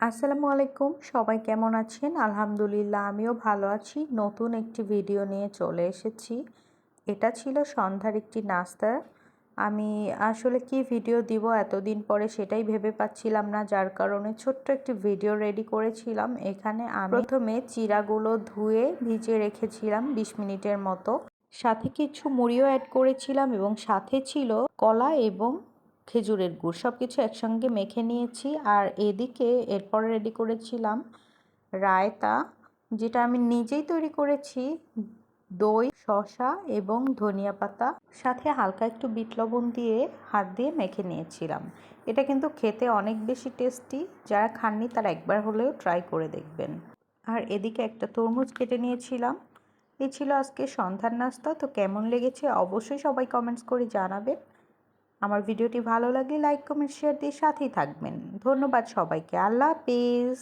আসসালামু আলাইকুম, সবাই কেমন আছেন? আলহামদুলিল্লাহ, আমিও ভালো আছি। নতুন একটি ভিডিও নিয়ে চলে এসেছি। এটা ছিল সন্ধ্যার একটি নাস্তা। আমি আসলে কি ভিডিও দিব এতদিন পরে সেটাই ভেবে পাচ্ছিলাম না। যার কারণে ছোট্ট একটি ভিডিও রেডি করেছিলাম। এখানে আমি প্রথমে চিরাগুলো ধুয়ে ভিজে রেখেছিলাম বিশ মিনিটের মতো। সাথে কিছু মুড়িও অ্যাড করেছিলাম এবং সাথে ছিল কলা এবং খেজুরের গুড় সব কিছু একসঙ্গে মেখে নিয়েছি। আর এদিকে এরপর রেডি করেছিলাম রায়তা, যেটা আমি নিজেই তৈরি করেছি, দই, শসা এবং ধনিয়া পাতা। সাথে হালকা একটু বিট লবণ দিয়ে হাত দিয়ে মেখে নিয়েছিলাম। এটা কিন্তু খেতে অনেক বেশি টেস্টি যারা খাননি তারা একবার হলেও ট্রাই করে দেখবেন। আর এদিকে একটা তরমুজ কেটে নিয়েছিলাম। এই ছিল আজকে সন্ধ্যার নাস্তা, তো কেমন লেগেছে অবশ্যই সবাই কমেন্টস করে জানাবেন। আমার ভিডিওটি ভালো লাগলে লাইক কমেন্ট শেয়ার দিয়ে সাথেই থাকবেন। ধন্যবাদ সবাইকে। আল্লাহ হাফিজ।